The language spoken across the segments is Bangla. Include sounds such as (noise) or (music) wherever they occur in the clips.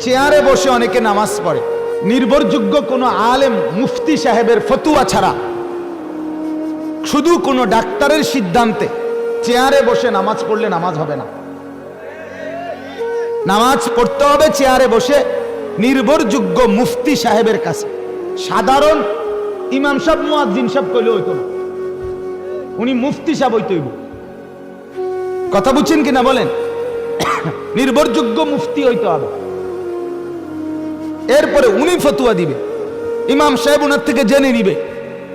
চেয়ারে বসে অনেকে নামাজ পড়ে। নির্ভরযোগ্য কোনো আলেম, মুফতি সাহেবের ফতুয়া ছাড়া। শুধু কোনো ডাক্তারের সিদ্ধান্তে চেয়ারে বসে নামাজ পড়লে নামাজ হবে না। নামাজ পড়তে হবে চেয়ারে বসে নির্ভরযোগ্য মুফতি সাহেবের কাছে। সাধারণ ইমাম সাহেব, মুয়াজ্জিন সাহেব কইলে হইতো না। উনি মুফতি সাহেব হইতে হইব। কথা বুঝছেন কিনা বলেন? (coughs) নির্ভরযোগ্য মুফতি হইতে হবে। এরপরে উনি ফতুয়া দিবে। ইমাম সাহেব ওনার থেকে জেনে নিবে।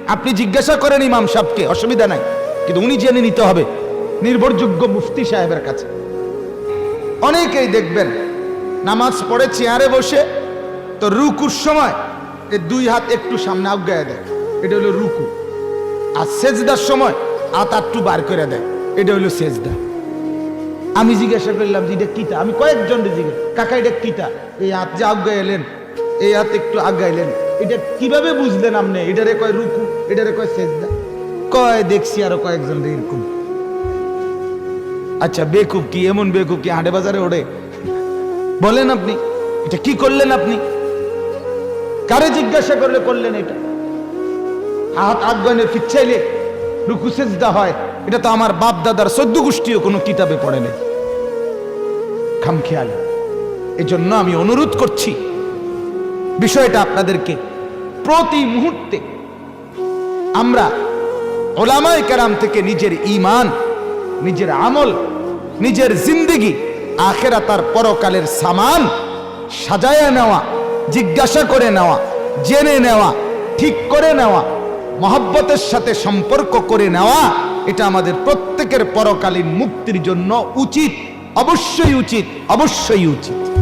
আপনি জিজ্ঞাসা করেন ইমাম সাহেবকে, অসুবিধা নাই। কিন্তু উনি জেনে নিতে হবে, নির্ভরযোগ্য মুফতি সাহেবের কাছে। অনেকেই দেখবেন, নামাজ পড়ে চেয়ারে বসে তো রুকুর সময় এ দুই হাত একটু সামনে আগায় দেয়। এটা হলো রুকু। আর সেজদার সময় হাত আটটু বার করে দেয়। এটা হলো সেজদা। আমি জিজ্ঞাসা করলাম যে এটা কিতা? আমি কয়েকজন জিজ্ঞেস কাকা, এটা কিতা? এই হাত যে আজ্ঞায় এলেন এই হাত একটু আগাইলেন। এটা কীভাবে বুঝলেন আপনি? এটারে কয় রুকু, এটারে কয় সেজদা? কয় দেখছি আরও কয়েকজন এরকম। আচ্ছা বেকুব কি, এমন বেকুব কি হাটে বাজারে ওড়ে? বলেন আপনি, এটা কি করলেন আপনি? কারে জিজ্ঞাসা করলে করলেন এটা? হাত আজ্ঞানে ফিচ্ছাইলে রুকু সেজদা হয়। এটা তো আমার বাপ দাদার সদ্য গোষ্ঠীও কোনো কিতাবে পড়ে নেই। খামখেয়াল, এজন্য আমি অনুরোধ করছি বিষয়টা আপনাদেরকে প্রতি মুহূর্তে আমরা ওলামায় কেরাম থেকে নিজের ইমান নিজের আমল, নিজের জিন্দিগি আখেরা তার পরকালের সামান সাজায়া নেওয়া, জিজ্ঞাসা করে নেওয়া, জেনে নেওয়া, ঠিক করে নেওয়া, মহব্বতের সাথে সম্পর্ক করে নেওয়া, এটা আমাদের প্রত্যেকের পরকালীন মুক্তির জন্য উচিত, অবশ্যই উচিত অবশ্যই উচিত।